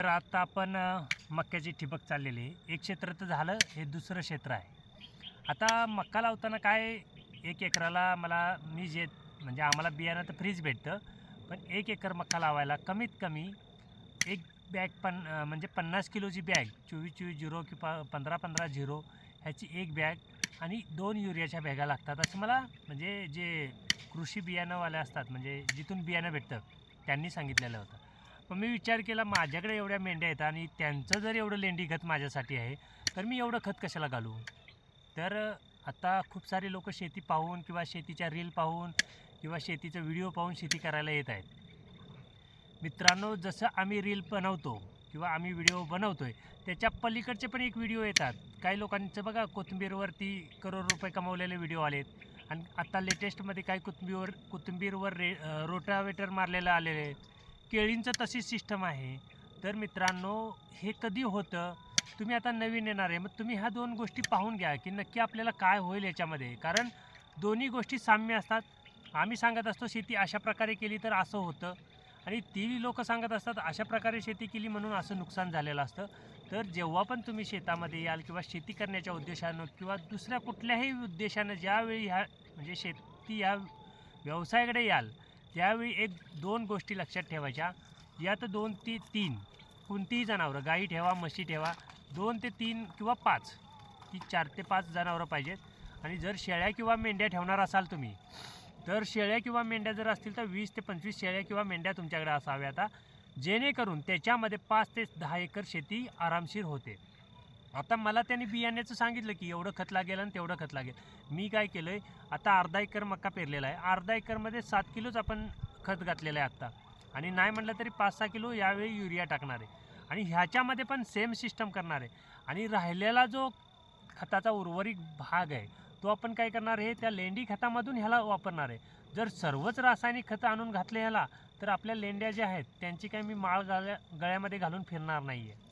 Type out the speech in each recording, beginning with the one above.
तर आता आपण अ, मक्याची ठिबक चाललेली आहे. एक क्षेत्र तर झालं हे दुसरं क्षेत्र आहे. आता मक्का लावताना काय एक एकराला मला मी जे म्हणजे आम्हाला बियाणं तर फ्रीज भेटतं पण एक एकर मक्का लावायला कमीत कमी एक बॅग पन म्हणजे पन्नास किलोची बॅग चोवीस चोवीस झिरो किंवा पंधरा पंधरा झिरो ह्याची एक बॅग आणि दोन युरियाच्या बॅगा लागतात. असं मला म्हणजे जे कृषी बियाणंवाले असतात म्हणजे जिथून बियाणं भेटतं त्यांनी सांगितलेलं होतं. पण मी विचार केला माझ्याकडे एवढ्या मेंढ्या आहेत आणि त्यांचं जर एवढं लेंडी खत माझ्यासाठी आहे तर मी एवढं खत कशाला घालू? तर आता खूप सारे लोक शेती पाहून किंवा शेतीच्या रील पाहून किंवा शेतीचा व्हिडिओ पाहून शेती करायला येत आहेत. मित्रांनो जसं आम्ही रील बनवतो किंवा आम्ही व्हिडिओ बनवतो आहे त्याच्या पलीकडचे पण एक व्हिडिओ येतात. काही लोकांचं बघा कोथिंबीरवरती करोड रुपये कमवलेले व्हिडिओ आलेत. आणि आत्ता लेटेस्टमध्ये काही कोथिंबीर कोथिंबीरवर रे रोटावेटर मारलेलं आलेले आहेत केळींचं तशीच सिस्टम आहे. तर मित्रांनो हे कधी होतं? तुम्ही आता नवीन येणार आहे. मग तुम्ही ह्या दोन गोष्टी पाहून घ्या की नक्की आपल्याला काय होईल याच्यामध्ये. कारण दोन्ही गोष्टी साम्य असतात. आम्ही सांगत असतो शेती अशा प्रकारे केली तर असं होतं. आणि ती लोक सांगत असतात अशा प्रकारे शेती केली म्हणून असं नुकसान झालेलं असतं. तर जेव्हा पण तुम्ही शेतामध्ये याल किंवा शेती करण्याच्या उद्देशानं किंवा दुसऱ्या कुठल्याही उद्देशानं ज्यावेळी ह्या म्हणजे शेती या व्यवसायाकडे याल त्यावेळी एक दोन गोष्टी लक्षात ठेवायच्या यात दोन ती तीन कोणतीही जनावरं गाई ठेवा म्हशी ठेवा दोन ते तीन किंवा पाच ती चार ते पाच जनावरं पाहिजेत. आणि जर शेळ्या किंवा मेंढ्या ठेवणार असाल तुम्ही तर शेळ्या किंवा मेंढ्या जर असतील तर वीस ते पंचवीस शेळ्या किंवा मेंढ्या तुमच्याकडे असाव्या आता जेणेकरून त्याच्यामध्ये पाच ते दहा एकर शेती आरामशीर होते. आता मला त्यांनी बियाण्याचं सांगितलं की एवढं खत लागेल आणि तेवढं खत लागेल. मी काय केलं आहे आता अर्धा एकर मका पेरलेला आहे. अर्धा एकरमध्ये सात किलोच आपण खत घातलेलं आहे आत्ता आणि नाही म्हटलं तरी पाच सहा किलो यावेळी युरिया टाकणार आहे. आणि ह्याच्यामध्ये पण सेम सिस्टम करणार आहे. आणि राहिलेला जो खताचा उर्वरित भाग आहे तो आपण काय करणार आहे त्या लेंडी खतामधून ह्याला वापरणार आहे. जर सर्वच रासायनिक खतं आणून घातले ह्याला तर आपल्या लेंड्या ज्या आहेत त्यांची काय मी माळ गळ्या गळ्यामध्ये घालून फिरणार नाही आहे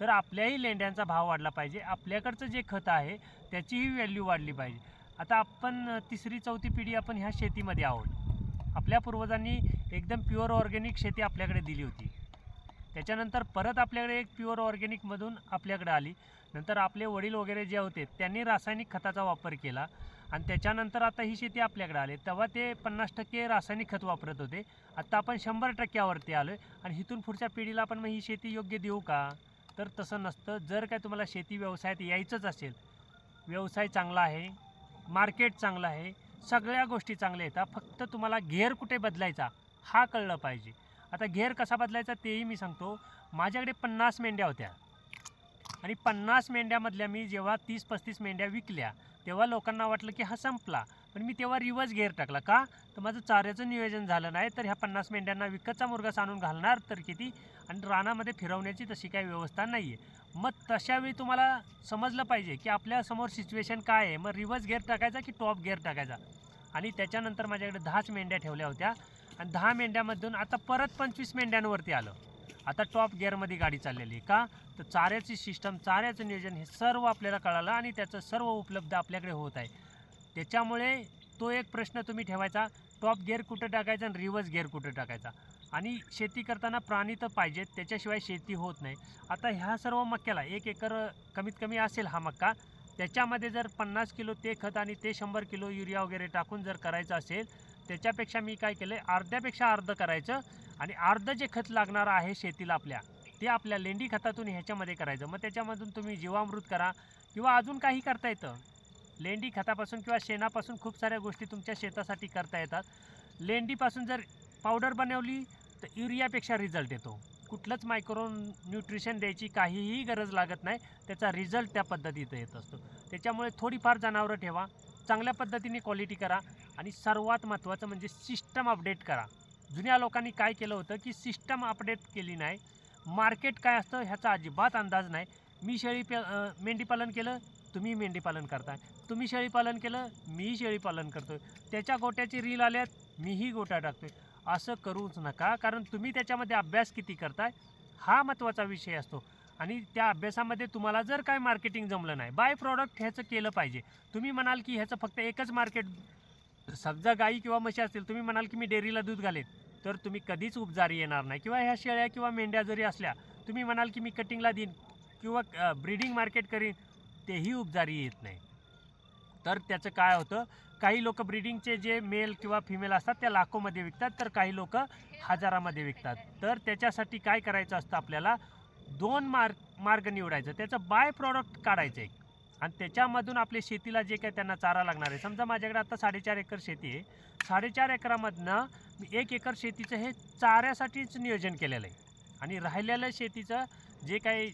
तर आपल्याही लेंड्यांचा भाव वाढला पाहिजे. आपल्याकडचं जे खत आहे त्याचीही व्हॅल्यू वाढली पाहिजे. आता आपण तिसरी चौथी पिढी आपण ह्या शेतीमध्ये आहोत. आपल्या पूर्वजांनी एकदम प्युअर ऑर्गॅनिक शेती आपल्याकडे दिली होती. त्याच्यानंतर परत आपल्याकडे एक प्युअर ऑर्गॅनिकमधून आपल्याकडे आली. नंतर आपले वडील वगैरे जे होते त्यांनी रासायनिक खताचा वापर केला. आणि त्याच्यानंतर आता ही शेती आपल्याकडे आली. तेव्हा ते पन्नास टक्के रासायनिक खत वापरत होते. आता आपण शंभर टक्क्यावरती आलो आहे आणि इथून पुढच्या पिढीला आपण मग ही शेती योग्य देऊ का? तर तसं नसतं. जर काय तुम्हाला शेती व्यवसायात यायचंच असेल व्यवसाय चांगला आहे मार्केट चांगलं आहे सगळ्या गोष्टी चांगल्या येतात फक्त तुम्हाला घेर कुठे बदलायचा हा कळलं पाहिजे. आता घेर कसा बदलायचा तेही मी सांगतो. माझ्याकडे पन्नास मेंढ्या होत्या. आणि पन्नास मेंढ्यामधल्या मी जेव्हा तीस पस्तीस मेंढ्या विकल्या तेव्हा लोकांना वाटलं की हा संपला. पण मी तेव्हा रिवर्स घेर टाकला. का? तर माझं चाऱ्याचं नियोजन झालं नाही तर ह्या पन्नास मेंढ्यांना विकतचा मुर्गा आणून घालणार तर किती? आणि रानामध्ये फिरवण्याची तशी काही व्यवस्था नाही आहे मग तशावेळी तुम्हाला समजलं पाहिजे की आपल्यासमोर सिच्युएशन काय आहे. मग रिवर्स गेअर टाकायचा की टॉप गेअर टाकायचा? आणि त्याच्यानंतर माझ्याकडे दहाच मेंढ्या ठेवल्या होत्या. आणि दहा मेंढ्यामधून आता परत पंचवीस मेंढ्यांवरती आलं. आता टॉप गिअरमध्ये गाडी चाललेली आहे का? तर चाऱ्याची सिस्टम चाऱ्याचं नियोजन हे सर्व आपल्याला कळालं आणि त्याचं सर्व उपलब्ध आपल्याकडे होत आहे. त्याच्यामुळे तो एक प्रश्न तुम्ही ठेवायचा टॉप गिअर कुठं टाकायचा आणि रिवर्स गिअर कुठं टाकायचा? आणि शेती करताना प्राणी तर पाहिजेत त्याच्याशिवाय शेती होत नाही. आता ह्या सर्व मक्याला एक एकर कमीत कमी असेल हा मक्का त्याच्यामध्ये जर पन्नास किलो ते खत आणि ते शंभर किलो युरिया वगैरे टाकून जर करायचं असेल त्याच्यापेक्षा मी काय केलं आहे अर्ध्यापेक्षा अर्ध करायचं. आणि अर्ध जे खत लागणार आहे शेतीला आपल्या ते आपल्या लेंडी खतातून ह्याच्यामध्ये करायचं. मग त्याच्यामधून तुम्ही जीवामृत करा किंवा अजून काही करता येतं. लेंडी खतापासून किंवा शेणापासून खूप साऱ्या गोष्टी तुमच्या शेतासाठी करता येतात. लेंडीपासून जर पावडर बनवली तर युरियापेक्षा रिझल्ट येतो. कुठलंच मायक्रो न्यूट्रिशन द्यायची काहीही गरज लागत नाही. त्याचा रिझल्ट त्या पद्धतीत येत असतो. त्याच्यामुळे थोडीफार जनावरं ठेवा. चांगल्या पद्धतीने क्वालिटी करा आणि सर्वात महत्त्वाचं म्हणजे सिस्टम अपडेट करा. जुन्या लोकांनी काय केलं होतं की सिस्टम अपडेट केली नाही. मार्केट काय असतं ह्याचा अजिबात अंदाज नाही. मी शेळी पे मेंढीपालन केलं तुम्ही मेंढीपालन करताय. तुम्ही शेळीपालन केलं मीही शेळीपालन करतो त्याच्या गोट्याची रील आल्यात मीही गोटा टाकतोय. असं करूच नका कारण तुम्ही त्याच्यामध्ये अभ्यास किती करताय हा महत्त्वाचा विषय असतो. आणि त्या अभ्यासामध्ये तुम्हाला जर काय मार्केटिंग जमलं नाही बाय प्रॉडक्ट ह्याचं केलं पाहिजे. तुम्ही म्हणाल की ह्याचं फक्त एकच मार्केट समजा गाई किंवा म्हशी असतील तुम्ही म्हणाल की मी डेअरीला दूध घालेन तर तुम्ही कधीच उपजारी येणार नाही. किंवा ह्या शेळ्या किंवा मेंढ्या जरी असल्या तुम्ही म्हणाल की मी कटिंगला देईन किंवा ब्रीडिंग मार्केट करीन तेही उपजारी येत नाही. तर त्याचं काय होतं काही लोक ब्रीडिंगचे जे मेल किंवा फिमेल असतात त्या लाखोमध्ये विकतात तर काही लोक हजारामध्ये विकतात. तर त्याच्यासाठी काय करायचं असतं आपल्याला दोन मार्ग मार्ग निवडायचं. त्याचं बाय प्रॉडक्ट काढायचं एक. आणि त्याच्यामधून आपल्या शेतीला जे काही त्यांना चारा लागणार आहे. समजा माझ्याकडे आता साडेचार एकर शेती आहे. साडेचार एकरामधनं मी एक एकर शेतीचं हे चाऱ्यासाठीच नियोजन केलेलं आहे. आणि राहिलेलं शेतीचं जे काही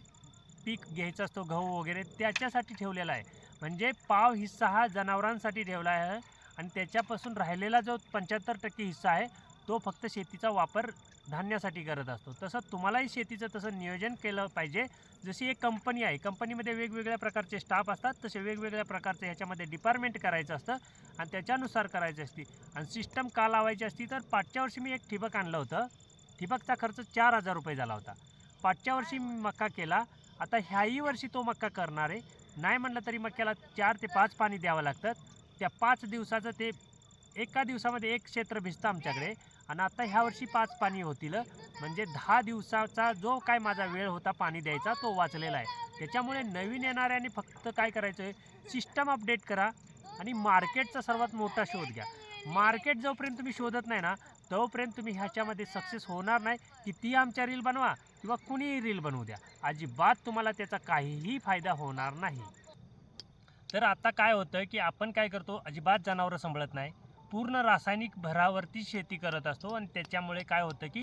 पीक घ्यायचं असतो गहू वगैरे त्याच्यासाठी ठेवलेला आहे. म्हणजे पाव हिस्सा हा जनावरांसाठी ठेवला आहे. आणि त्याच्यापासून राहिलेला जो पंच्याहत्तर टक्के हिस्सा आहे तो फक्त शेतीचा वापर धान्यासाठी करत असतो. तसं तुम्हालाही शेतीचं तसं नियोजन केलं पाहिजे. जशी एक कंपनी आहे कंपनीमध्ये वेगवेगळ्या प्रकारचे स्टाफ असतात तसे वेगवेगळ्या प्रकारचे ह्याच्यामध्ये डिपार्टमेंट करायचं असतं आणि त्याच्यानुसार करायची असती. आणि सिस्टम का लावायची असती तर पाचच्या वर्षी मी एक ठिबक आणलं होतं. ठिबकचा खर्च चार हजार रुपये झाला होता. पाचच्या वर्षी मी मक्का केला. आता ह्याही वर्षी तो मक्का करणार आहे. नाही म्हणलं तरी मक्याला चार ते पाच पाणी द्यावं लागतं. त्या पाच दिवसाचं ते एका दिवसामध्ये एक क्षेत्र भिजतं आमच्याकडे. आणि आता ह्या वर्षी पाच पाणी होतील. म्हणजे दहा दिवसाचा जो काय माझा वेळ होता पाणी द्यायचा तो वाचलेला आहे. त्याच्यामुळे नवीन येणाऱ्यांनी फक्त काय करायचं आहे सिस्टम अपडेट करा आणि मार्केटचा सर्वात मोठा शोध घ्या. मार्केट जोपर्यंत तुम्ही शोधत नाही ना तोपर्यंत तुम्ही ह्याच्यामध्ये सक्सेस होणार नाही. कितीही आमच्या रील बनवा किंवा कुणीही रील बनवू द्या. अजिबात तुम्हाला त्याचा काहीही फायदा होणार नाही. तर आता काय होतं की आपण काय करतो अजिबात जनावरं सांभाळत नाही. पूर्ण रासायनिक भरावरती शेती करत असतो आणि त्याच्यामुळे काय होतं की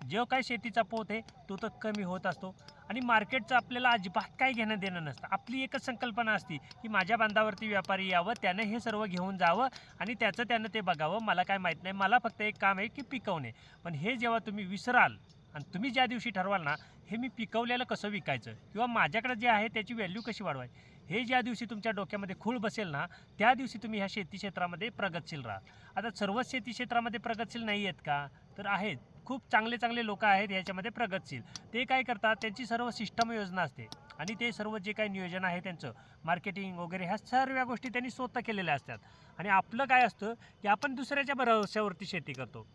जो काय शेतीचा पोत आहे तो तर कमी होत असतो. आणि मार्केटचं आपल्याला अजिबात काय घेणं देणं नसतं. आपली एकच संकल्पना असती की माझ्या बांधावरती व्यापारी यावं त्यानं हे सर्व घेऊन जावं आणि त्याचं त्यानं ते बघावं. मला काय माहीत नाही. मला फक्त एक काम आहे की पिकवणे पण हे जेव्हा तुम्ही विसराल आणि तुम्ही ज्या दिवशी ठरवाल ना हे मी पिकवलेलं कसं विकायचं? किंवा माझ्याकडे जे आहे त्याची व्हॅल्यू कशी वाढवायची? हे ज्या दिवशी तुमच्या डोक्यामध्ये खूळ बसेल ना त्या दिवशी तुम्ही ह्या शेती क्षेत्रामध्ये प्रगतशील राहा. आता सर्वच शेती क्षेत्रामध्ये प्रगतशील नाही आहेत का? तर आहेत. खूप चांगले चांगले लोक आहेत ह्याच्यामध्ये प्रगतशील. ते काय करतात? त्यांची सर्व सिस्टम योजना असते. आणि ते सर्व जे काही नियोजन आहे त्यांचं मार्केटिंग वगैरे ह्या सर्व गोष्टी त्यांनी स्वतः केलेल्या असतात. आणि आपलं काय असतं की आपण दुसऱ्याच्या भरवशावरती शेती करतो.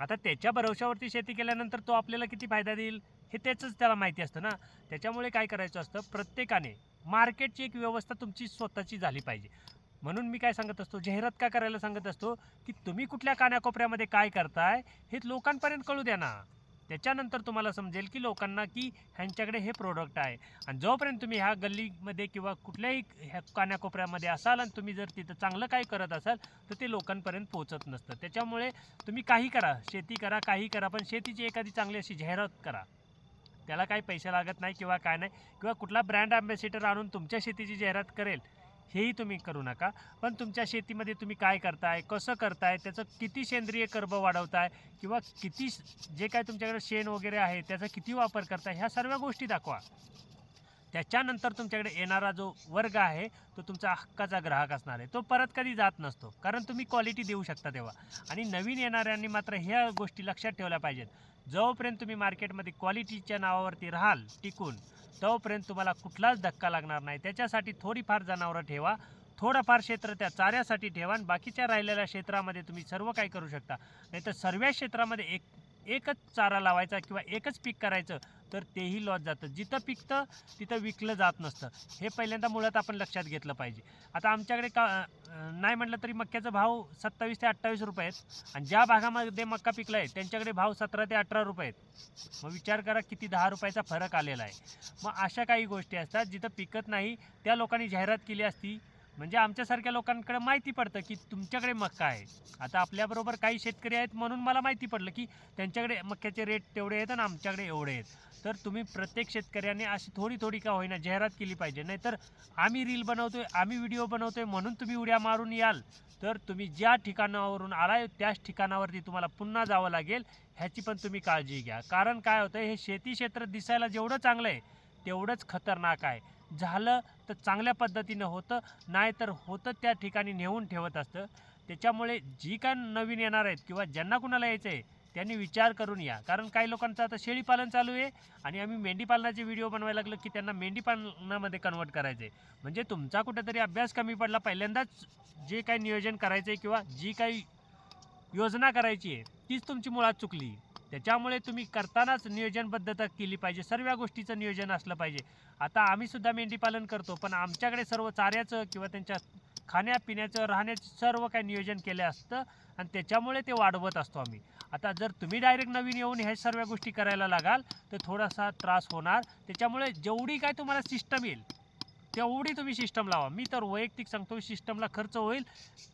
आता त्याच्या भरवशावरती शेती केल्यानंतर तो आपल्याला किती फायदा देईल? हे त्याचंच त्याला माहिती असतं ना. त्याच्यामुळे काय करायचं असतं? प्रत्येकाने मार्केटची एक व्यवस्था तुमची स्वतःची झाली पाहिजे. म्हणून मी काय सांगत असतो जाहिरात का करायला सांगत असतो की तुम्ही कुठल्या कानाकोपऱ्यामध्ये काय करताय हे लोकांपर्यंत कळू द्या ना. त्याच्यानंतर तुम्हाला समजेल की लोकांना की ह्यांच्याकडे हे प्रोडक्ट आहे. आणि जोपर्यंत तुम्ही ह्या गल्लीमध्ये किंवा कुठल्याही ह्या कानाकोपऱ्यामध्ये असाल आणि तुम्ही जर तिथं चांगलं काय करत असाल तर ते लोकांपर्यंत पोहोचत नसतं. त्याच्यामुळे तुम्ही काही करा शेती करा काही करा पण शेतीची एखादी चांगली अशी जाहिरात करा. त्याला काही पैसे लागत नाही किंवा काय नाही किंवा कुठला ब्रँड ॲम्बॅसिडर आणून तुमच्या शेतीची जाहिरात करेल हेही तुम्ही करू नका. पण तुमच्या शेतीमध्ये तुम्ही काय करताय कसं करताय त्याचं किती सेंद्रिय कर्ब वाढवताय किंवा किती जे काय तुमच्याकडे शेण वगैरे आहे त्याचा किती वापर करताय ह्या सर्व गोष्टी दाखवा. त्याच्यानंतर तुमच्याकडे येणारा जो वर्ग आहे तो तुमचा हक्काचा ग्राहक असणार आहे. तो परत कधी जात नसतो. कारण तुम्ही क्वालिटी देऊ शकता तेव्हा. आणि नवीन येणाऱ्यांनी मात्र ह्या गोष्टी लक्षात ठेवल्या पाहिजेत. जोपर्यंत तुम्ही मार्केटमध्ये क्वालिटीच्या नावावरती राहाल टिकून तोपर्यंत तुम्हाला कुठलाच धक्का लागणार नाही. त्याच्यासाठी थोडीफार जनावरं ठेवा. थोडंफार क्षेत्र त्या चाऱ्यासाठी ठेवा आणि बाकीच्या राहिलेल्या क्षेत्रामध्ये तुम्ही सर्व काही करू शकता. नाहीतर सर्व क्षेत्रामध्ये एक एकच चारा लावायचा किंवा एकच पीक करायचं तर तेही लॉस जातं. जिथं पिकतं तिथं विकलं जात नसतं. हे पहिल्यांदा मुळात आपण लक्षात घेतलं पाहिजे. आता आमच्याकडे का नाही म्हटलं तरी मक्याचा भाव सत्तावीस ते अठ्ठावीस रुपये आहेत. आणि ज्या भागामध्ये मक्का पिकला आहे त्यांच्याकडे भाव सतरा ते अठरा रुपये आहेत. मग विचार करा किती दहा रुपयाचा फरक आलेला आहे. मग अशा काही गोष्टी असतात जिथं पिकत नाही त्या लोकांनी जाहिरात केली असती म्हणजे आमच्यासारख्या लोकांकडे माहिती पडतं की तुमच्याकडे मक्का आहे. आता आपल्याबरोबर काही शेतकरी आहेत म्हणून मला माहिती पडलं की त्यांच्याकडे मक्याचे रेट तेवढे आहेत आणि आमच्याकडे एवढे आहेत. तर तुम्ही प्रत्येक शेतकऱ्याने अशी थोडी थोडी का होईना जाहिरात केली पाहिजे. नाहीतर आम्ही रील बनवतोय आम्ही व्हिडिओ बनवतोय म्हणून तुम्ही उड्या मारून याल. तर तुम्ही ज्या ठिकाणावरून आलाय त्याच ठिकाणावरती तुम्हाला पुन्हा जावं लागेल. ह्याची पण तुम्ही काळजी घ्या. कारण काय होतं हे शेती क्षेत्र दिसायला जेवढं चांगलं आहे तेवढंच खतरनाक आहे. झालं तर चांगल्या पद्धतीनं होतं नाहीतर होतं त्या ठिकाणी नेऊन ठेवत असतं. त्याच्यामुळे जी काय नवीन येणार आहेत किंवा ज्यांना कुणाला यायचं आहे त्यांनी विचार करून या. कारण काही लोकांचं आता शेळीपालन चालू आहे आणि आम्ही मेंढीपालनाचे व्हिडिओ बनवायला लागलो की त्यांना मेंढीपालनामध्ये कन्वर्ट करायचं आहे. म्हणजे तुमचा कुठेतरी अभ्यास कमी पडला पहिल्यांदाच जे काही नियोजन करायचं आहे किंवा जी काही योजना करायची आहे तीच तुमची मुळात चुकली. त्याच्यामुळे तुम्ही करतानाच नियोजनबद्धता केली पाहिजे. सर्व गोष्टीचं नियोजन असलं पाहिजे. आता आम्हीसुद्धा मेंढीपालन करतो पण आमच्याकडे सर्व चाऱ्याचं किंवा त्यांच्या खाण्यापिण्याचं राहण्याचं सर्व काही नियोजन केलं असतं आणि त्याच्यामुळे ते वाढवत असतो आम्ही. आता जर तुम्ही डायरेक्ट नवीन येऊन ह्या सर्व गोष्टी करायला लागाल तर थोडासा त्रास होणार. त्याच्यामुळे जेवढी काय तुम्हाला सिस्टम येईल तेवढी तुम्ही सिस्टम लावा. मी तर वैयक्तिक सांगतो सिस्टमला खर्च होईल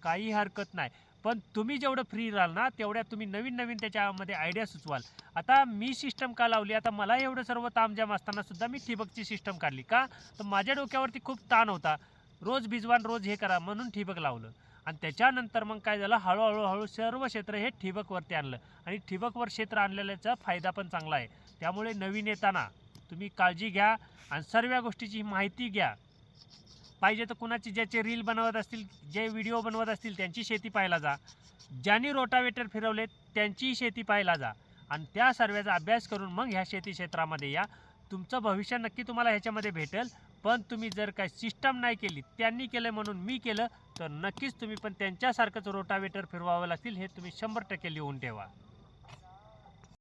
काही हरकत नाही. पण तुम्ही जेवढं फ्री राहाल ना तेवढ्या तुम्ही नवीन नवीन त्याच्यामध्ये आयडिया सुचवाल. आता मी सिस्टम का लावली? आता मला एवढं सर्व तामजाम असताना सुद्धा मी ठिबकची सिस्टम काढली का? तर माझ्या डोक्यावरती खूप ताण होता. रोज भिजवान रोज हे करा म्हणून ठिबक लावलं. आणि त्याच्यानंतर मग काय झालं? हळूहळू हळू सर्व क्षेत्र हे ठिबकवरती आणलं. आणि ठिबकवर क्षेत्र आणलेल्याचा फायदा पण चांगला आहे. त्यामुळे नवीन येताना तुम्ही काळजी घ्या आणि सर्व गोष्टीची माहिती घ्या. पाहिजे तर कुणाची ज्याचे रील बनवत असतील जे व्हिडिओ बनवत असतील त्यांची शेती पाहायला जा. ज्यांनी रोटावेटर फिरवले त्यांचीही शेती पाहायला जा. आणि त्या सर्व्याचा अभ्यास करून मग ह्या शेती क्षेत्रामध्ये या. तुमचं भविष्य नक्की तुम्हाला ह्याच्यामध्ये भेटेल. पण तुम्ही जर काय सिस्टम नाही केली त्यांनी केलं म्हणून मी केलं तर नक्कीच तुम्ही पण त्यांच्यासारखंच रोटावेटर फिरवावं लागतील हे तुम्ही शंभर टक्के लिहून ठेवा.